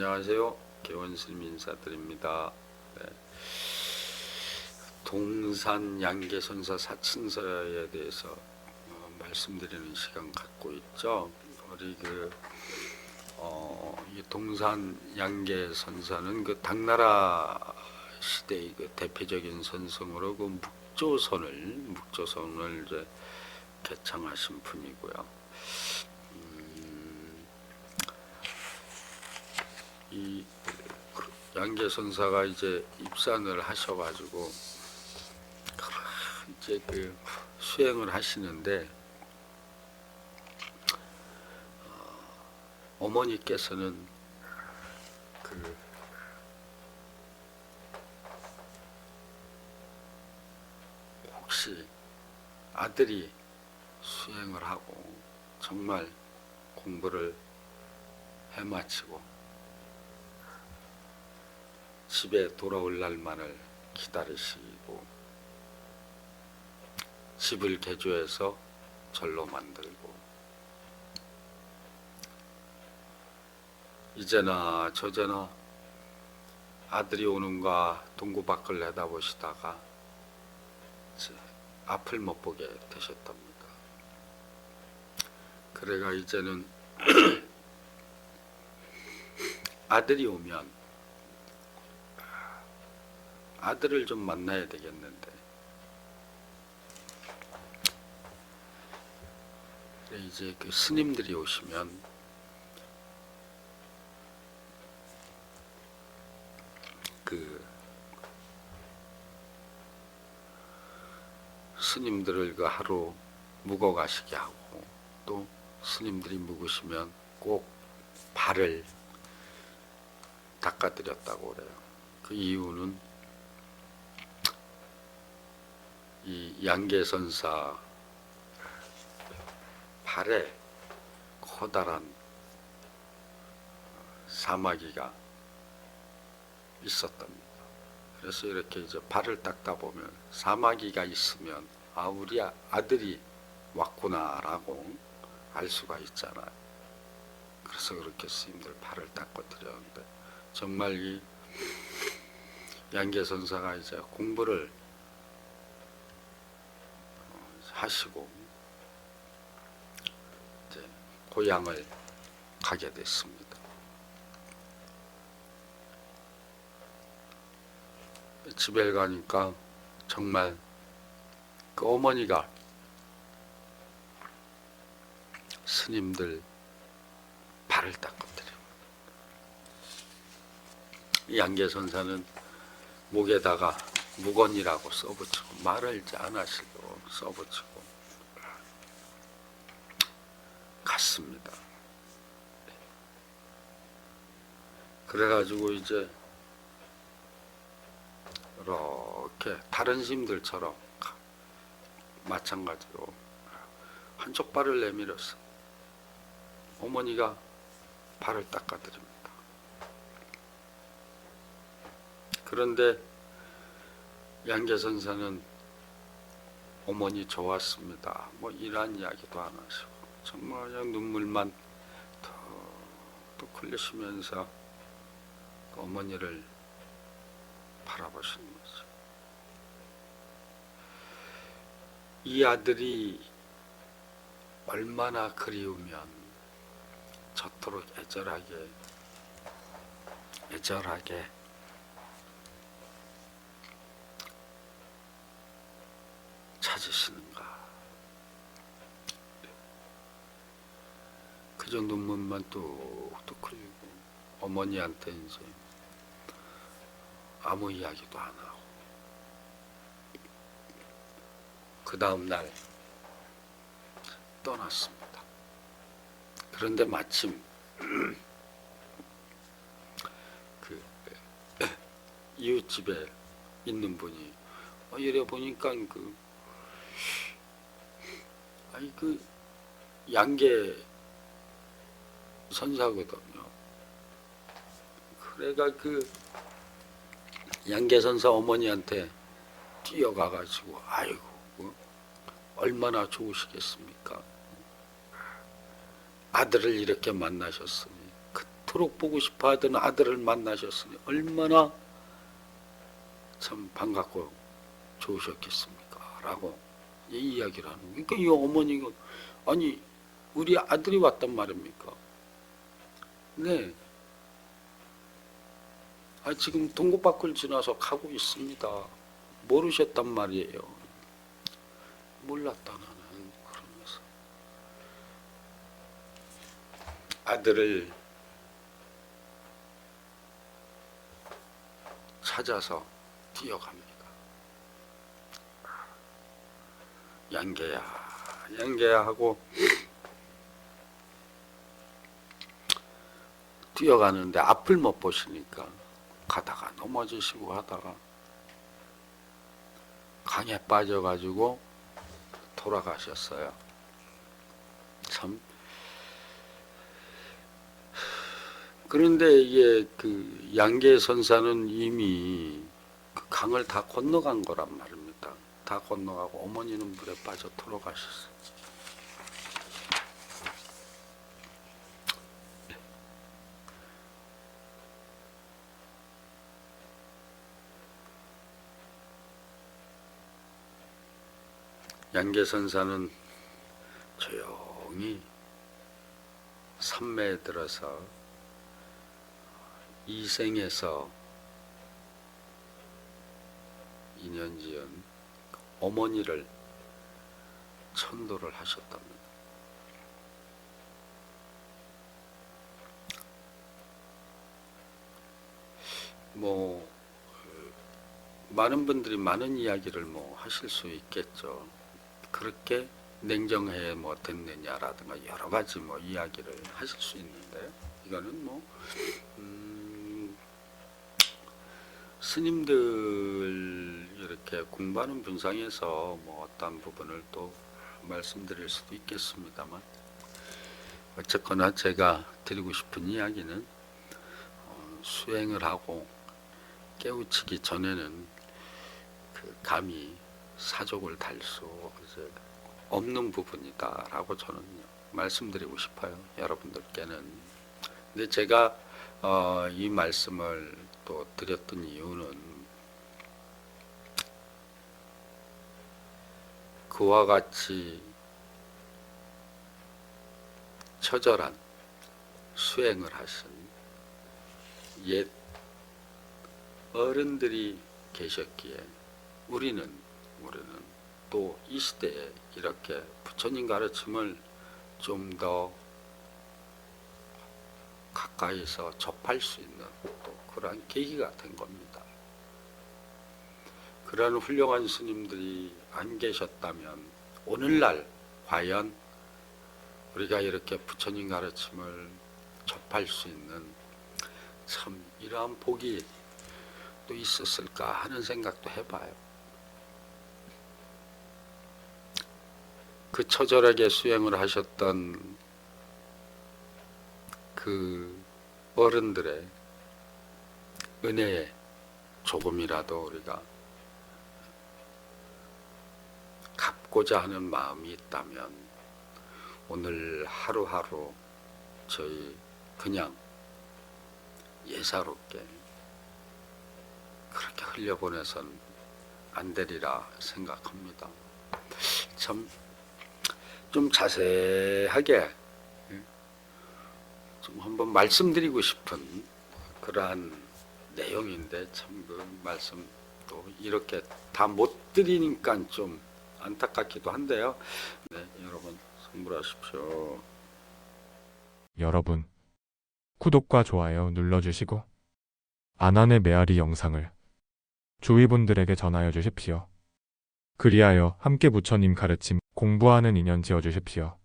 안녕하세요. 개원스님 인사드립니다. 네. 동산 양계선사 사친서에 대해서 어, 말씀드리는 시간 갖고 있죠. 우리 그 어, 이 동산 양계선사는 그 당나라 시대의 그 대표적인 선성으로 그 묵조선을 묵조선을 이제 개창하신 분이고요. 이 양계 선사가 이제 입산을 하셔가지고 이제 그 수행을 하시는데 어, 어머니께서는 그 혹시 아들이 수행을 하고 정말 공부를 해마치고 집에 돌아올 날만을 기다리시고 집을 개조해서 절로 만들고 이제나 저제나 아들이 오는가 동구 밖을 내다보시다가 앞을 못 보게 되셨답니다. 그래가 이제는 아들이 오면 아들을 좀 만나야 되겠는데 이제 그 스님들이 오시면 그 스님들을 그 하루 묵어 가시게 하고 또 스님들이 묵으시면 꼭 발을 닦아드렸다고 그래요. 그 이유는 이 양계선사 발에 커다란 사마귀가 있었답니다. 그래서 이렇게 이제 발을 닦다 보면 사마귀가 있으면 아 우리 아- 아들이 왔구나라고 알 수가 있잖아요. 그래서 그렇게 스님들 발을 닦고 드렸는데 정말 이 양계선사가 이제 공부를 하시고 이제 고향을 가게 됐습니다. 집에 가니까 정말 그 어머니가 스님들 발을 닦아드려요. 이 양계 선사는 목에다가 무건이라고 써붙이고 말을 안 하시고 써붙이고 갔습니다. 그래가지고 이제 이렇게 다른 스님들처럼 마찬가지로 한쪽 발을 내밀었어. 어머니가 발을 닦아드립니다. 그런데 양계 선사는 어머니 좋았습니다. 뭐 이런 이야기도 안 하시고 정말 그냥 눈물만 툭툭 흘리시면서 그 어머니를 바라보시는 거죠. 이 아들이 얼마나 그리우면 저토록 애절하게 애절하게 찾으시는가. 그저 눈물만 뚝뚝 흘리고 어머니한테 이제 아무 이야기도 안 하고 그 다음 날 떠났습니다. 그런데 마침 그 이웃집에 있는 분이 어, 이래 보니까 그 아니 그 양계 선사거든요. 그래가 그 양계 선사 어머니한테 뛰어가가지고 아이고 뭐 얼마나 좋으시겠습니까? 아들을 이렇게 만나셨으니 그 그토록 보고 싶어 하던 아들을 만나셨으니 얼마나 참 반갑고 좋으셨겠습니까? 라고 이 이야기를 하는 거예요. 그러니까 이 어머니가 아니 우리 아들이 왔단 말입니까? 네. 아 지금 동구 밖을 지나서 가고 있습니다. 모르셨단 말이에요. 몰랐다 나는 그러면서 아들을 찾아서 뛰어갑니다. 양계야, 양계야 하고 뛰어가는데 앞을 못 보시니까 가다가 넘어지시고 하다가 강에 빠져가지고 돌아가셨어요. 참. 그런데 이게 그 양계 선사는 이미 그 강을 다 건너간 거란 말입니다. 다 건너가고 어머니는 물에 빠져 돌아가셨어요. 양계 선사는 조용히 산매에 들어서 이생에서 인연지은 어머니를 천도를 하셨답니다. 뭐 어, 많은 분들이 많은 이야기를 뭐 하실 수 있겠죠. 그렇게 냉정해 뭐 됐느냐라든가 여러 가지 뭐 이야기를 하실 수 있는데 이거는 뭐 음, 스님들 이렇게 공부하는 분상에서 뭐 어떤 부분을 또 말씀드릴 수도 있겠습니다만 어쨌거나 제가 드리고 싶은 이야기는 어, 수행을 하고 깨우치기 전에는 그 감히 사족을 달 수 없는 부분이다라고 저는 말씀드리고 싶어요 여러분들께는. 근데 제가 어, 이 말씀을 또 드렸던 이유는 그와 같이 처절한 수행을 하신 옛 어른들이 계셨기에 우리는 우리는 또 이 시대에 이렇게 부처님 가르침을 좀 더 가까이서 접할 수 있는 또 그러한 계기가 된 겁니다. 그러한 훌륭한 스님들이 안 계셨다면 오늘날 과연 우리가 이렇게 부처님 가르침을 접할 수 있는 참 이러한 복이 또 있었을까 하는 생각도 해봐요. 그 처절하게 수행을 하셨던 그 어른들의 은혜에 조금이라도 우리가 갚고자 하는 마음이 있다면 오늘 하루하루 저희 그냥 예사롭게 그렇게 흘려보내선 안 되리라 생각합니다. 참 좀 자세하게 예, 좀 한번 말씀드리고 싶은 그러한 내용인데 참 그 말씀 또 이렇게 다 못 드리니까 좀 안타깝기도 한데요. 네, 여러분 선물하십시오. 여러분, 구독과 좋아요 눌러주시고, 아난의 메아리 영상을 주위 분들에게 전하여 주십시오. 그리하여 함께 부처님 가르침 공부하는 인연 지어 주십시오.